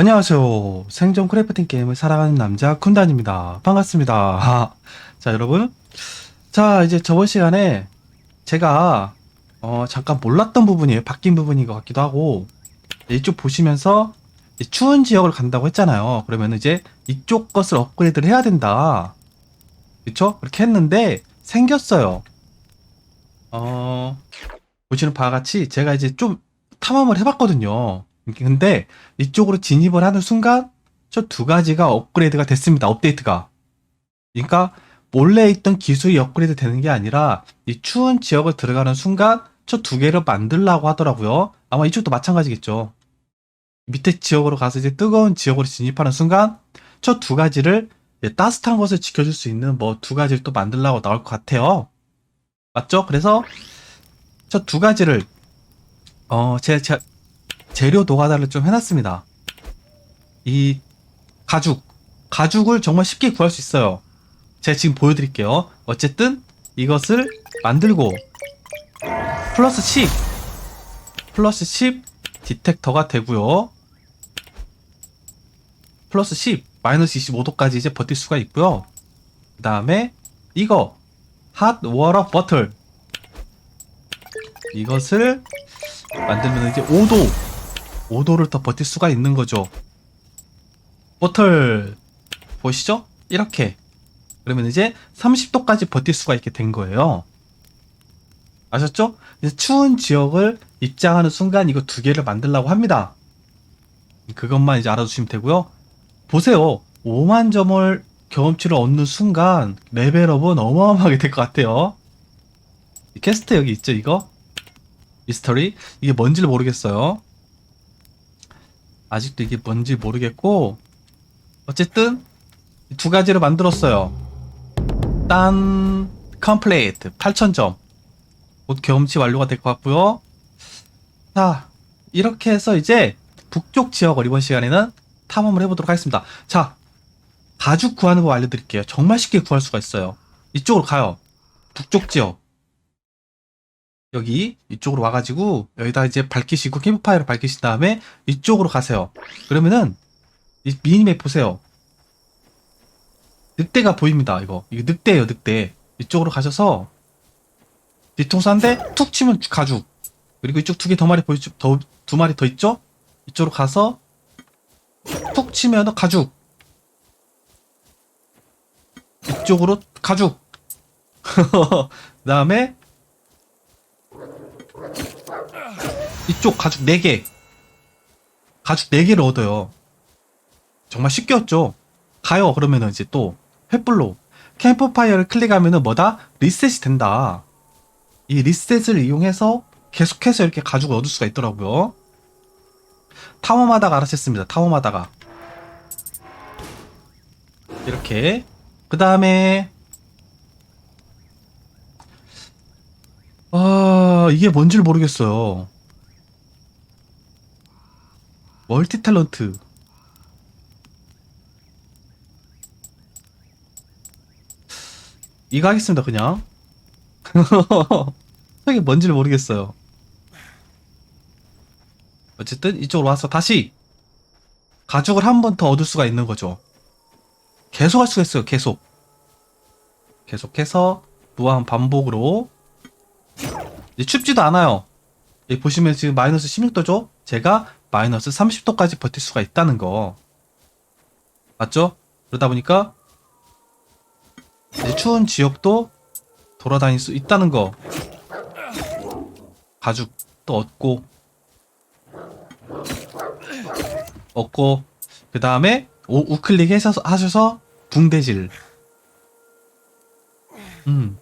안녕하세요. 생존 크래프팅 게임을 사랑하는 남자 쿤단입니다. 반갑습니다. 아, 자, 여러분. 자, 이제 저번 시간에 제가 어, 잠깐 몰랐던 부분이에요. 바뀐 부분인 것 같기도 하고 이쪽 보시면서 이 추운 지역을 간다고 했잖아요. 그러면 이제 이쪽 것을 업그레이드를 해야 된다. 그쵸? 그렇게 했는데 생겼어요. 어, 보시는 바와 같이 제가 이제 좀 탐험을 해봤거든요. 근데 이쪽으로 진입을 하는 순간 저 두 가지가 업그레이드가 됐습니다. 업데이트가. 그러니까 몰래 있던 기술이 업그레이드 되는 게 아니라 이 추운 지역을 들어가는 순간 저 두 개를 만들라고 하더라고요. 아마 이쪽도 마찬가지겠죠. 밑에 지역으로 가서 이제 뜨거운 지역으로 진입하는 순간 저 두 가지를 따뜻한 것을 지켜줄 수 있는 뭐 두 가지를 또 만들라고 나올 것 같아요. 맞죠? 그래서 저 두 가지를 어, 제, 제, 재료 노가다를 좀 해놨습니다. 이 가죽, 가죽을 정말 쉽게 구할 수 있어요. 제가 지금 보여드릴게요. 어쨌든 이것을 만들고 플러스 10, 플러스 10 디텍터가 되고요. 플러스 10, 마이너스 25도까지 이제 버틸 수가 있고요. 그 다음에 이거 핫 워터 버틀 이것을 만들면 이제 5도 5도를 더 버틸 수가 있는 거죠. 버틀 보시죠? 이렇게 그러면 이제 30도까지 버틸 수가 있게 된 거예요. 아셨죠? 이제 추운 지역을 입장하는 순간 이거 두 개를 만들라고 합니다. 그것만 이제 알아두시면 되고요. 보세요. 5만 점을 경험치를 얻는 순간 레벨업은 어마어마하게 될 것 같아요. 이 캐스트 여기 있죠, 이거? 미스터리? 이게 뭔지를 모르겠어요. 아직도 이게 뭔지 모르겠고, 어쨌든, 이두 가지를 만들었어요. 딴, 컴플레이트, 8000점. 곧 경험치 완료가 될 것 같고요. 자, 이렇게 해서 이제 북쪽 지역을 이번 시간에는 탐험을 해보도록 하겠습니다. 자, 가죽 구하는 법 알려드릴게요. 정말 쉽게 구할 수가 있어요. 이쪽으로 가요. 북쪽 지역. 여기 이쪽으로 와가지고 여기다 이제 밝히시고 캠프파이어를 밝히신 다음에 이쪽으로 가세요. 그러면은 이 미니맵 보세요. 늑대가 보입니다. 이거 이거 늑대예요. 늑대. 이쪽으로 가셔서 뒤통수 한 대 툭 치면 가죽. 그리고 이쪽 두 개 더 마리 보이죠? 더, 두 마리 더 있죠? 이쪽으로 가서 툭 치면 가죽. 이쪽으로 가죽. 그 다음에 이쪽 가죽 4개. 가죽 4개를 얻어요. 정말 쉽게 얻죠? 가요. 그러면은 이제 또 횃불로 캠프파이어를 클릭하면은 뭐다? 리셋이 된다. 이 리셋을 이용해서 계속해서 이렇게 가죽을 얻을 수가 있더라고요. 탐험하다가 알아챘습니다. 탐험하다가. 이렇게. 그 다음에 아, 이게 뭔지를 모르겠어요. 멀티 탤런트. 이거 하겠습니다, 그냥. 이게 뭔지를 모르겠어요. 어쨌든 이쪽으로 와서 다시 가죽을 한 번 더 얻을 수가 있는 거죠. 계속 할 수가 있어요, 계속. 계속해서 무한 반복으로 춥지도 않아요. 보시면 지금 마이너스 16도죠? 제가 마이너스 30도까지 버틸 수가 있다는 거. 맞죠? 그러다 보니까 이제 추운 지역도 돌아다닐 수 있다는 거. 가죽도 얻고 얻고 그 다음에 우클릭 하셔서 붕대질. 음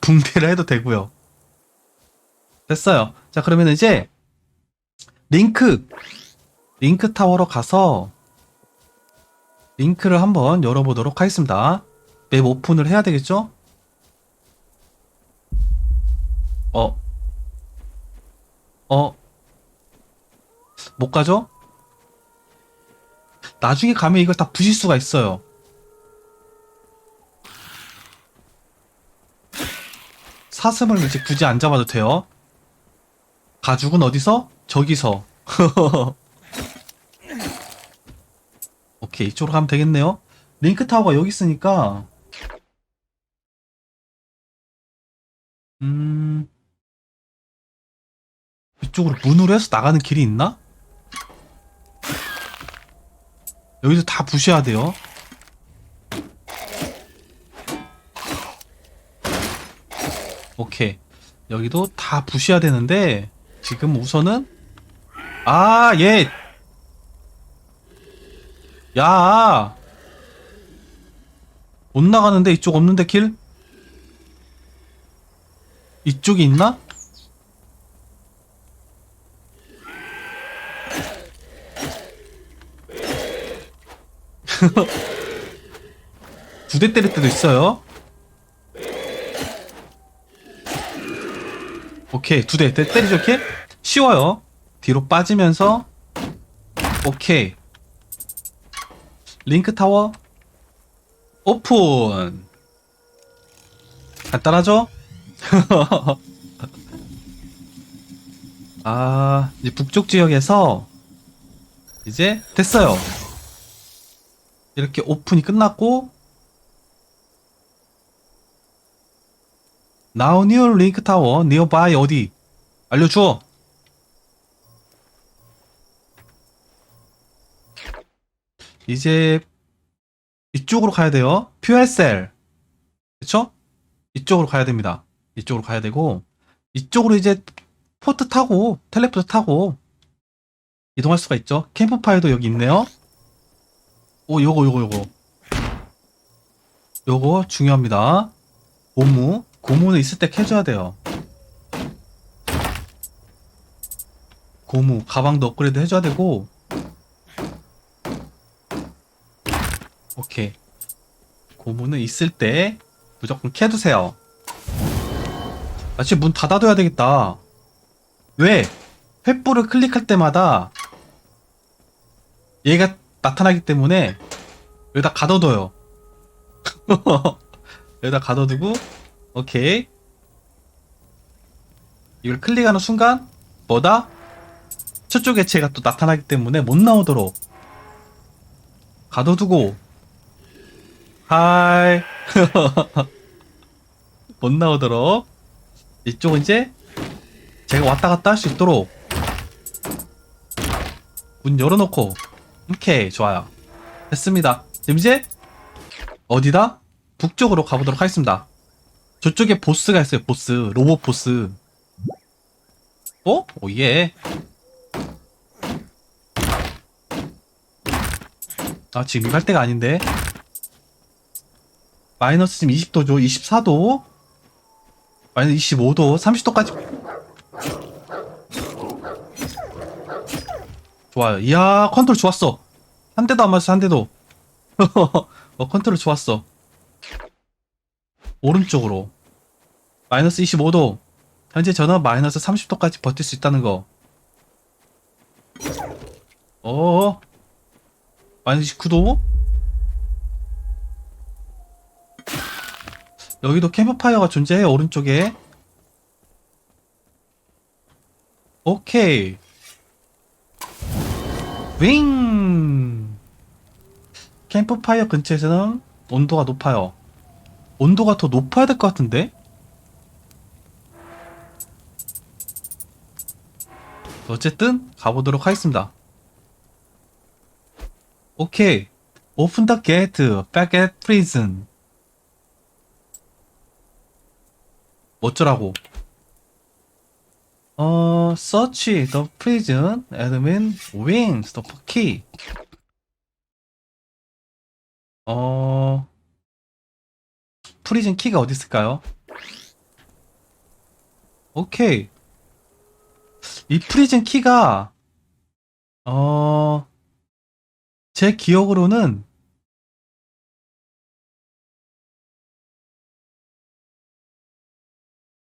붕대를 해도 되고요. 됐어요. 자, 그러면 이제 링크 링크 타워로 가서 링크를 한번 열어보도록 하겠습니다. 맵 오픈을 해야 되겠죠? 어, 어, 못 가죠? 나중에 가면 이걸 다 부실 수가 있어요. 사슴을 이제 굳이 안 잡아도 돼요. 가죽은 어디서? 저기서. 오케이, 이쪽으로 가면 되겠네요. 링크 타워가 여기 있으니까, 음, 이쪽으로 문으로 해서 나가는 길이 있나? 여기도 다 부셔야 돼요. 오케이. 여기도 다 부셔야 되는데, 지금 우선은, 아, 얘! 야! 못 나가는데 이쪽 없는데 길? 이쪽이 있나? 두 대 때릴 때도 있어요. 오케이 두 대 때리죠 이렇게 쉬워요. 뒤로 빠지면서 오케이 링크 타워 오픈 간단하죠? 아 이제 북쪽 지역에서 이제 됐어요. 이렇게 오픈이 끝났고 Now near link tower nearby 어디 알려줘 이제 이쪽으로 가야 돼요. 퓨엘셀. 그쵸? 이쪽으로 가야 됩니다. 이쪽으로 가야 되고 이쪽으로 이제 포트 타고 텔레포트 타고 이동할 수가 있죠. 캠프파이어도 여기 있네요. 오 요거 요거 요거. 요거 중요합니다. 고무. 고무는 있을 때 캐줘야 돼요. 고무. 가방도 업그레이드 해줘야 되고 오케이 고무는 있을 때 무조건 캐두세요 마치 문 닫아둬야 되겠다 왜? 횃불을 클릭할 때마다 얘가 나타나기 때문에 여기다 가둬둬요 여기다 가둬두고 오케이 이걸 클릭하는 순간 뭐다? 저쪽 액체가 또 나타나기 때문에 못 나오도록 가둬두고 하이. 못 나오도록. 이쪽은 이제 제가 왔다 갔다 할 수 있도록 문 열어놓고. 오케이 좋아요. 됐습니다. 지금 이제 어디다? 북쪽으로 가보도록 하겠습니다. 저쪽에 보스가 있어요 보스. 로봇 보스. 어? 오예. 아 지금 할 때가 아닌데 마이너스 지금 20도죠. 24도. 마이너스 25도. 30도까지. 좋아요. 이야 컨트롤 좋았어. 한 대도 안 맞았어 한 대도. 어 컨트롤 좋았어. 오른쪽으로. 마이너스 25도. 현재 저는 마이너스 30도까지 버틸 수 있다는 거. 어 마이너스 29도 여기도 캠프파이어가 존재해요 오른쪽에 오케이 윙 캠프파이어 근처에서는 온도가 높아요 온도가 더 높아야 될 것 같은데? 어쨌든 가보도록 하겠습니다. 오케이. 오픈 더 게이트 at prison. 어쩌라고? 어, search the prison admin wings the key. 어, 프리즌 키가 어디 있을까요? 오케이. 이 프리즌 키가 어, 제 기억으로는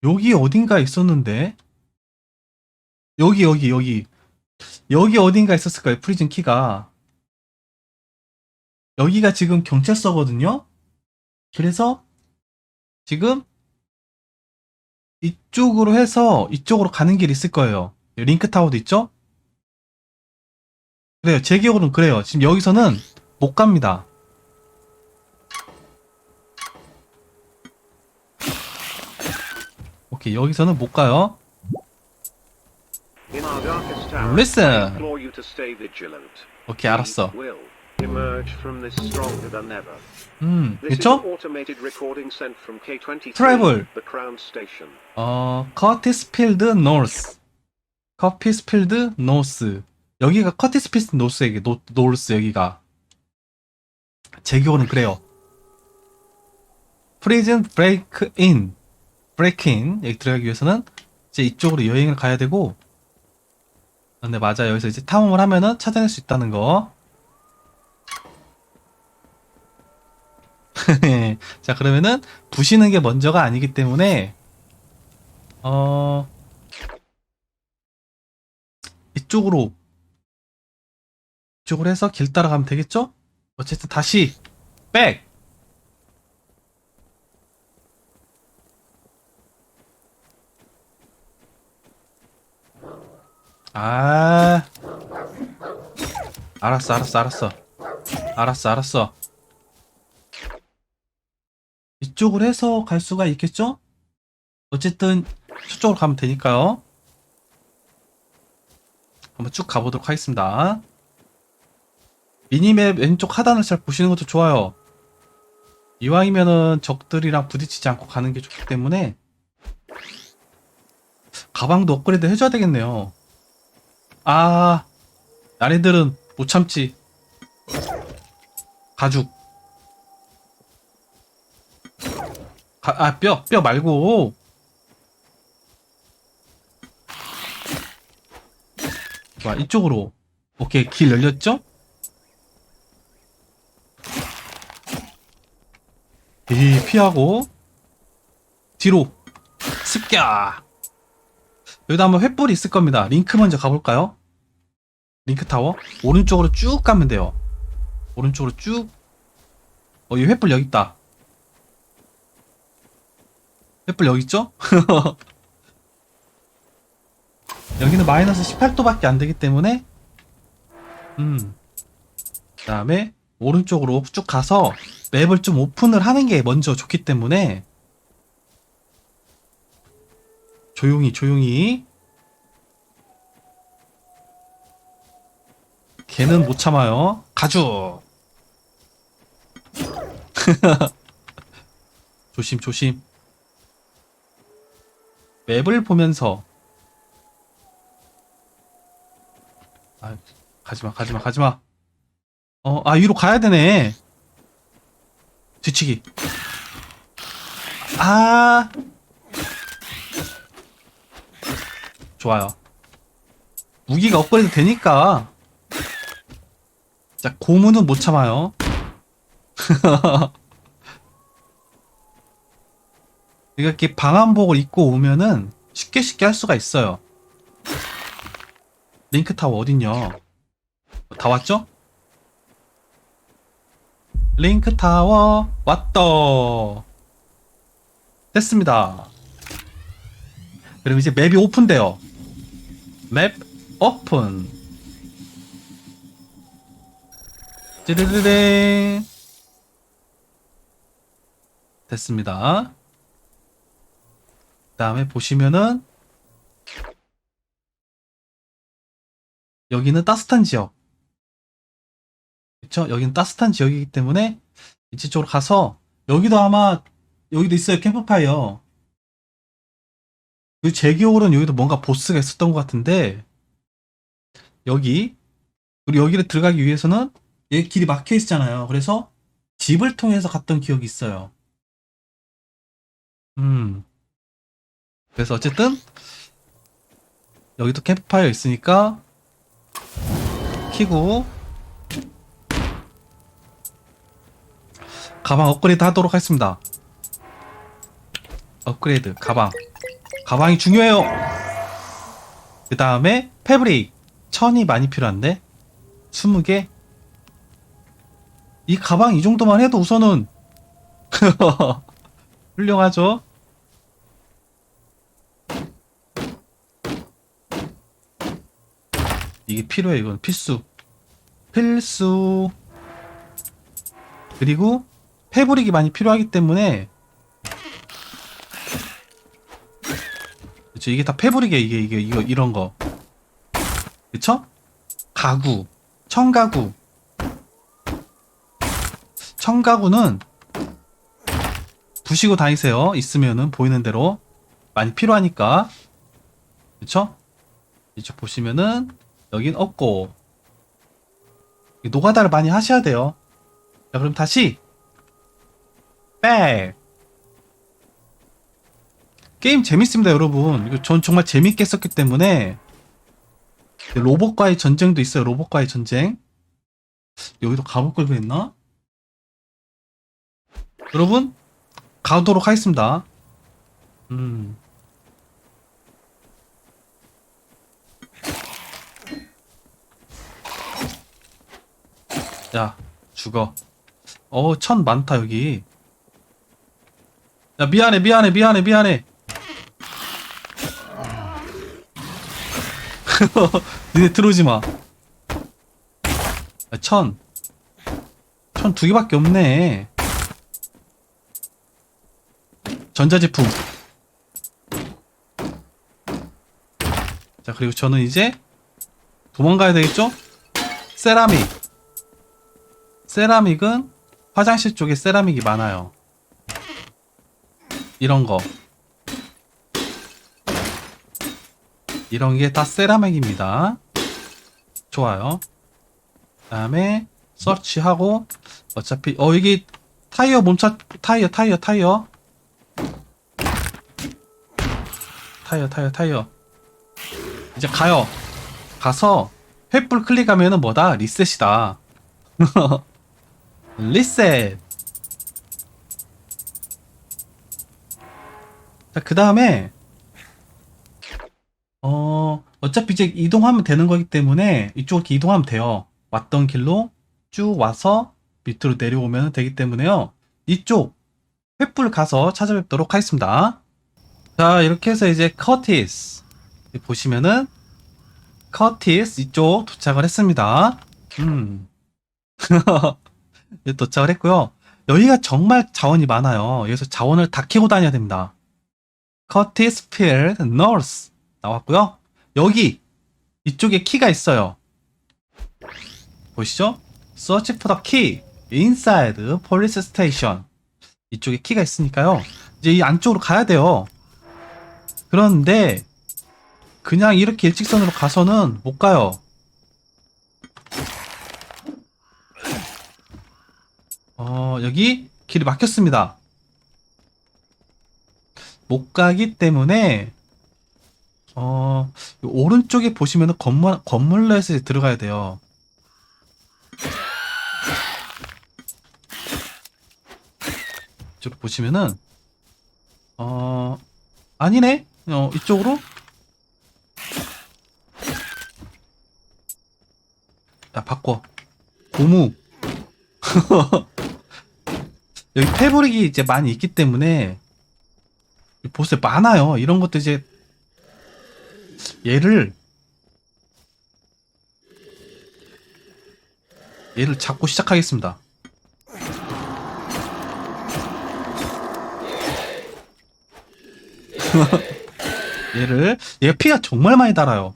여기 어딘가 있었는데 여기 여기 여기 여기 어딘가 있었을 거예요 프리즌 키가 여기가 지금 경찰서거든요 그래서 지금 이쪽으로 해서 이쪽으로 가는 길이 있을 거예요. 링크 타워도 있죠? 그래요. 제 기억으로는 그래요. 지금 여기서는 못 갑니다. 오케이, 여기서는 못 가요. Vigilant. 오케이, 알았어. 음, 그쵸? an automated recording sent from K23, Travel. the Crown Station. 어, 커티스필드 노스. 커티스필드 노스. 여기가 커티스필드 노스에게, 노, 노스 여기가. 제 기억은 그래요. 프리즌 브레이크 인. 브레이크 인. 여기 들어가기 위해서는 이제 이쪽으로 여행을 가야 되고. 근데 맞아. 여기서 이제 탐험을 하면은 찾아낼 수 있다는 거. 자, 그러면은 부시는 게 먼저가 아니기 때문에 어 이쪽으로 이쪽으로 해서 길 따라가면 되겠죠? 어쨌든 다시 백 아, 알았어, 알았어, 알았어, 알았어, 알았어. 이쪽으로 해서 갈 수가 있겠죠? 어쨌든 저쪽으로 가면 되니까요. 한번 쭉 가보도록 하겠습니다. 미니맵 왼쪽 하단을 잘 보시는 것도 좋아요. 이왕이면은 적들이랑 부딪히지 않고 가는 게 좋기 때문에 가방도 업그레이드 해줘야 되겠네요. 아, 나네들은 못 참지. 가죽. 가, 아, 뼈, 뼈 말고. 좋아, 이쪽으로. 오케이, 길 열렸죠? 이 피하고. 뒤로. 습겨. 여기다 한번 횃불이 있을 겁니다. 링크 먼저 가볼까요? 링크 타워. 오른쪽으로 쭉 가면 돼요. 오른쪽으로 쭉. 어, 이 횃불 여기 있다. 횃불 여기 있죠? 여기는 마이너스 18도밖에 안 되기 때문에 음. 그 다음에 오른쪽으로 쭉 가서 맵을 좀 오픈을 하는 게 먼저 좋기 때문에 조용히 조용히. 걔는 못 참아요. 가죽. 조심 조심. 맵을 보면서. 아 가지마 가지마 가지마. 어아 위로 가야 되네. 뒤치기. 아 좋아요. 무기가 업그레이드 되니까. 자 고무는 못 참아요. 이렇게 방한복을 입고 오면은 쉽게 쉽게 할 수가 있어요. 링크 타워 어딨냐? 다 왔죠? 링크 타워 왔다. 됐습니다. 그럼 이제 맵이 오픈돼요 맵 오픈. 찌르르르 됐습니다. 그 다음에 보시면은 여기는 따뜻한 지역. 그쵸? 여기는 따뜻한 지역이기 때문에 이쪽으로 가서 여기도 아마 여기도 있어요. 캠프파이어. 그 제 기억으로는 여기도 뭔가 보스가 있었던 것 같은데 여기 그리고 여기를 들어가기 위해서는 여기 길이 막혀 있잖아요. 그래서 집을 통해서 갔던 기억이 있어요. 음. 그래서 어쨌든 여기도 캠프파이어 있으니까 키고 가방 업그레이드 하도록 하겠습니다. 업그레이드 가방 가방이 중요해요. 그 다음에 패브릭. 천이 많이 필요한데 20개. 이 가방 이 정도만 해도 우선은 훌륭하죠? 이게 필요해 이건. 필수. 필수. 그리고 패브릭이 많이 필요하기 때문에 그쵸 이게 다 패브릭이에요 이게 이게 이거 이런 거. 그쵸? 가구. 청가구. 청가구는 부시고 다니세요. 있으면은 보이는 대로 많이 필요하니까. 그쵸? 이쪽 보시면은 여긴 없고. 이 노가다를 많이 하셔야 돼요. 자 그럼 다시. 백 게임 재밌습니다 여러분 이거 전 정말 재밌게 했었기 때문에 로봇과의 전쟁도 있어요 로봇과의 전쟁 여기도 가볼 걸 그랬나? 여러분 가도록 하겠습니다 음 야, 죽어. 어, 천 많다, 여기. 야, 미안해, 미안해, 미안해, 미안해. 니네 들어오지 마. 야, 천. 천 두 개밖에 없네. 전자제품. 자, 그리고 저는 이제 도망가야 되겠죠? 세라믹. 세라믹은 화장실 쪽에 세라믹이 많아요. 이런 거. 이런 게 다 세라믹입니다. 좋아요. 그 다음에 서치하고 어차피 어 이게 타이어 몸차 타이어 타이어 타이어 타이어 타이어 타이어 이제 가요. 가서 횃불 클릭하면은 뭐다 리셋이다. 리셋. 자, 그 다음에, 어, 어차피 이제 이동하면 되는 거기 때문에 이쪽으로 이렇게 이동하면 돼요. 왔던 길로 쭉 와서 밑으로 내려오면 되기 때문에요. 이쪽 횃불 가서 찾아뵙도록 하겠습니다. 자, 이렇게 해서 이제 커티스. 보시면은, 커티스 이쪽 도착을 했습니다. 음. 예, 도착을 했고요. 여기가 정말 자원이 많아요. 여기서 자원을 다 캐고 다녀야 됩니다. 커티스 필드 노스 나왔고요. 여기 이쪽에 키가 있어요. 보시죠? Search for the key inside police station. 이쪽에 키가 있으니까요. 이제 이 안쪽으로 가야 돼요. 그런데 그냥 이렇게 일직선으로 가서는 못 가요. 어, 여기 길이 막혔습니다. 못 가기 때문에, 어, 이 오른쪽에 보시면은 건물, 건물로에서 들어가야 돼요. 이쪽으로 보시면은, 어, 아니네? 어, 이쪽으로? 야, 바꿔. 고무. 여기 패브릭이 이제 많이 있기 때문에 보스에 많아요. 이런 것도 이제 얘를 얘를 잡고 시작하겠습니다. 얘를 얘 피가 정말 많이 달아요.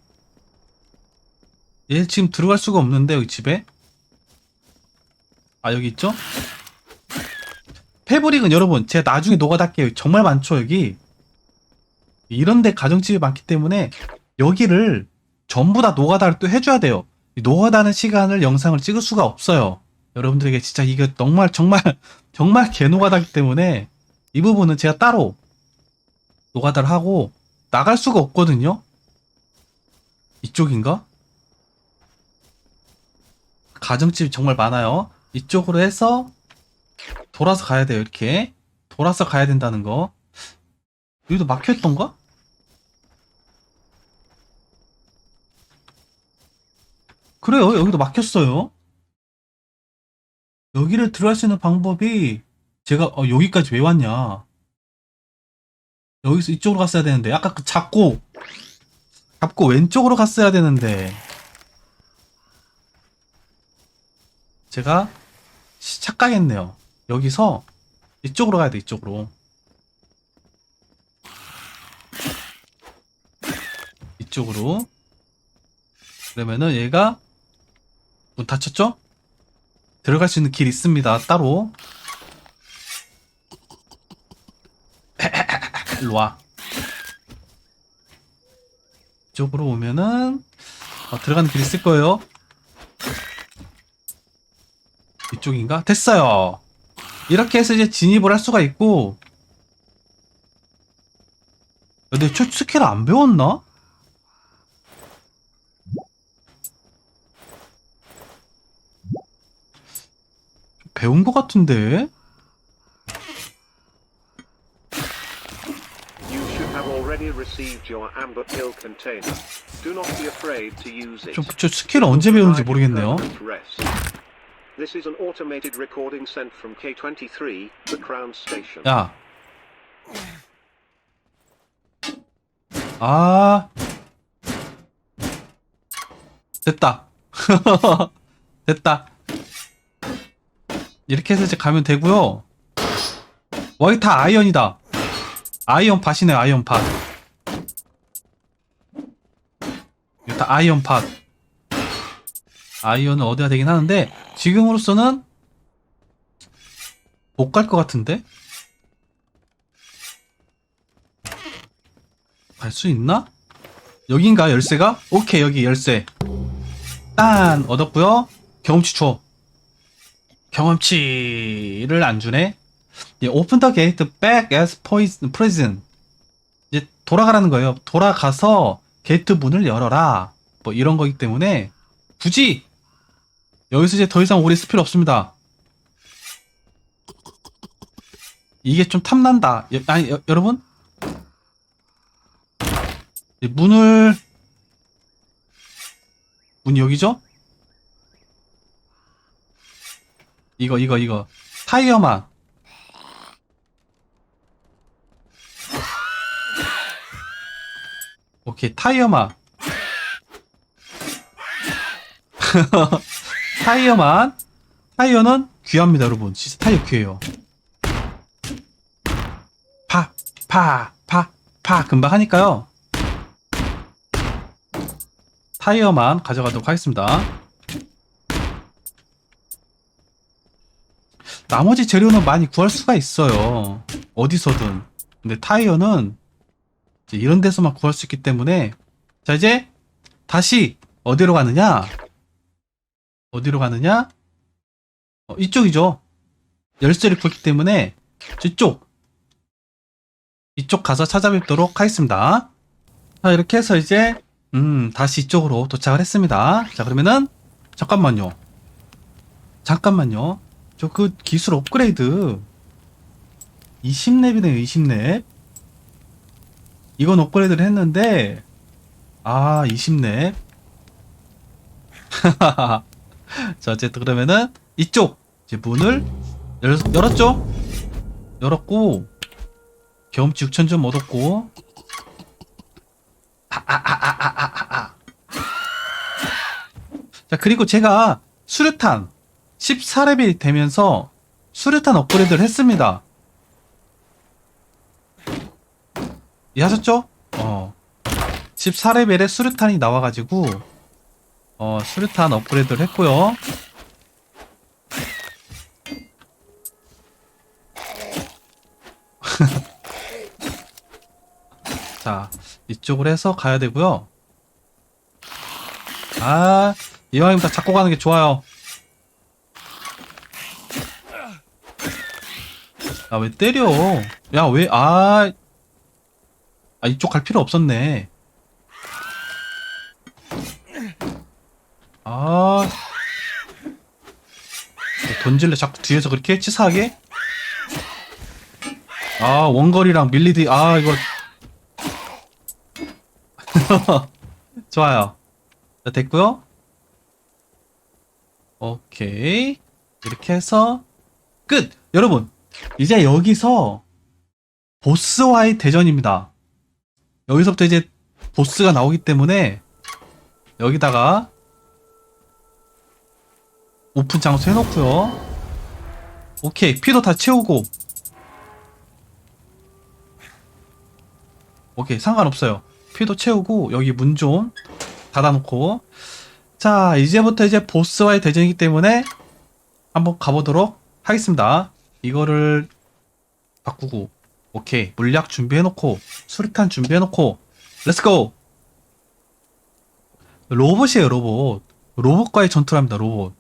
얘 지금 들어갈 수가 없는데 여기 집에 아 여기 있죠? 패브릭은 여러분 제가 나중에 녹아달게요 정말 많죠 여기 이런데 가정집이 많기 때문에 여기를 전부 다 노가다를 또 해줘야 돼요 이 노가다는 시간을 영상을 찍을 수가 없어요 여러분들에게 진짜 이게 정말 정말 정말 개노가다기 때문에 이 부분은 제가 따로 노가다를 하고 나갈 수가 없거든요 이쪽인가? 가정집이 정말 많아요 이쪽으로 해서 돌아서 가야 돼요, 이렇게. 돌아서 가야 된다는 거. 여기도 막혀있던가? 그래요, 여기도 막혔어요. 여기를 들어갈 수 있는 방법이, 제가, 어, 여기까지 왜 왔냐. 여기서 이쪽으로 갔어야 되는데, 아까 그 잡고, 잡고 왼쪽으로 갔어야 되는데. 제가, 착각 가겠네요. 여기서 이쪽으로 가야 돼, 이쪽으로. 이쪽으로. 그러면은 얘가 문 닫혔죠? 들어갈 수 있는 길 있습니다. 따로. 일로 와. 이쪽으로 오면은 어, 들어가는 길 있을 거예요. 이쪽인가? 됐어요. 이렇게 해서 이제 진입을 할 수가 있고. 근데 저 스킬 안 배웠나? 배운 것 같은데? 좀, 저 스킬 언제 배우는지 모르겠네요. Permanent rest. This is an automated recording sent from K23, the Crown Station. 야. 아. 됐다. 됐다. 이렇게 해서 이제 가면 되고요. 와, 이거 다 아이언이다. 아이언 팟이네, 아이언 팟. 이거 다 아이언 팟. 아이언은 얻어야 되긴 하는데, 지금으로서는 못 갈 것 같은데? 갈 수 있나? 여긴가 열쇠가? 오케이 여기 열쇠 딴 얻었고요 경험치 줘 경험치를 안 주네. 예, open the gate back as 이제 돌아가라는 거예요. 돌아가서 게이트 문을 열어라. 뭐 이런 거기 때문에 굳이 여기서 이제 더 이상 오래 있을 필요 없습니다. 이게 좀 탐난다. 여- 아니 여- 여러분? 이 문을 문 여기죠? 이거 이거 이거. 타이어만 오케이 타이어만 타이어만 타이어는 귀합니다 여러분. 진짜 타이어 귀해요. 파 파 파 파. 금방 하니까요. 타이어만 가져가도록 하겠습니다. 나머지 재료는 많이 구할 수가 있어요. 어디서든. 근데 타이어는 이런 데서만 구할 수 있기 때문에 자 이제 다시 어디로 가느냐? 어디로 가느냐? 어, 이쪽이죠. 열쇠를 구했기 때문에 이쪽 이쪽 가서 찾아뵙도록 하겠습니다. 자 이렇게 해서 이제 음, 다시 이쪽으로 도착을 했습니다. 자, 그러면은, 잠깐만요. 잠깐만요. 저 그 기술 업그레이드. 20렙이네요, 20렙. 이건 업그레이드를 했는데, 아, 20렙. 자, 어쨌든 그러면은, 이쪽, 이제 문을 열, 열었죠? 열었고, 경험치 6,000점 얻었고, 자, 그리고 제가 수류탄 14렙이 되면서 수류탄 업그레이드를 했습니다. 이해하셨죠? 어. 14레벨에 수류탄이 나와가지고, 어, 수류탄 업그레이드를 했고요. 자, 이쪽으로 해서 가야 되고요. 아, 이왕이면 다 잡고 가는 게 좋아요. 아, 왜 때려? 야, 왜, 아, 아, 이쪽 갈 필요 없었네. 아, 던질래 자꾸 뒤에서 그렇게 치사하게? 아, 원거리랑 밀리디, 아, 이거. 좋아요. 자, 됐고요. 오케이. 이렇게 해서 끝. 여러분, 이제 여기서 보스와의 대전입니다. 여기서부터 이제 보스가 나오기 때문에 여기다가 오픈 장소 해놓고요. 오케이 피도 다 채우고 오케이 상관없어요 피도 채우고 여기 문 좀 닫아놓고 자 이제부터 이제 보스와의 대전이기 때문에 한번 가보도록 하겠습니다 이거를 바꾸고 오케이. 물약 준비해놓고 수류탄 준비해놓고 렛츠고 로봇이에요 로봇. 로봇과의 전투를 합니다 로봇.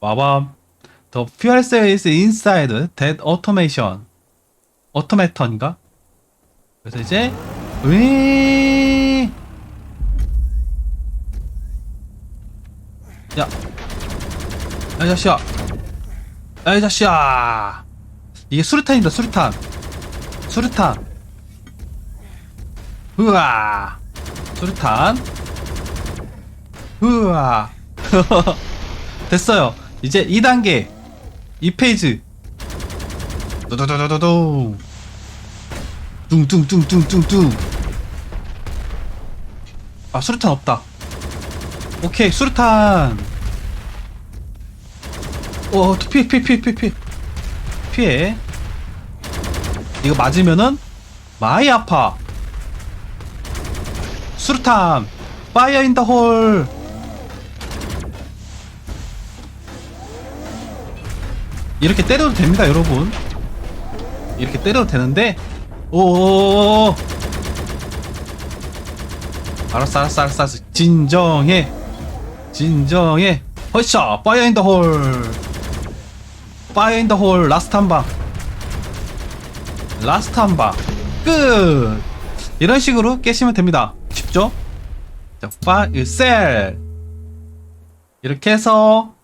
와밤. fuel cell is inside that automation 오토메턴인가? 그래서 이제 으이 야, 야, 이 자식아, 야, 이 자식아, 이게 수류탄입니다, 수류탄, 수류탄, 으아, 수류탄, 으아, 됐어요. 이제 2단계, 2페이지, 두두두두두두, 뚱뚱뚱뚱뚱뚱. 아, 수류탄 없다. 오케이 수류탄 오 피해 피해 피해 피해 피해 피해. 이거 맞으면은 많이 아파. 수류탄. 파이어 인더 홀. 이렇게 때려도 됩니다 여러분. 이렇게 때려도 되는데. 오오오오 알았어 알았어 알았어 알았어. 진정해. 진정해. 허샤 파이어 인더 홀 파이어 인더 홀 라스트 한방. 라스트 한방 끝. 이런 식으로 깨시면 됩니다. 쉽죠? 자 파이어 셀 이렇게 해서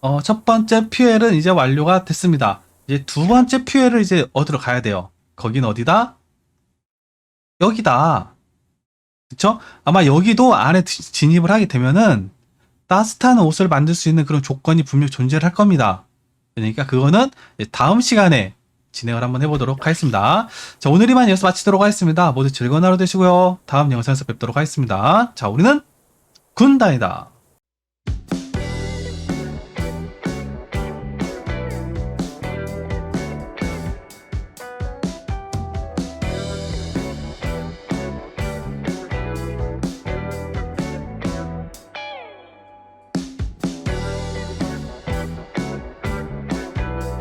어, 첫 번째 퓨엘은 이제 완료가 됐습니다. 이제 두 번째 퓨엘을 이제 얻으러 가야 돼요. 거긴 어디다? 여기다. 그쵸? 아마 여기도 안에 지- 진입을 하게 되면은 따뜻한 옷을 만들 수 있는 그런 조건이 분명 존재를 할 겁니다. 그러니까 그거는 다음 시간에 진행을 한번 해보도록 하겠습니다. 자, 오늘 이만 여기서 마치도록 하겠습니다. 모두 즐거운 하루 되시고요. 다음 영상에서 뵙도록 하겠습니다. 자, 우리는 군단이다.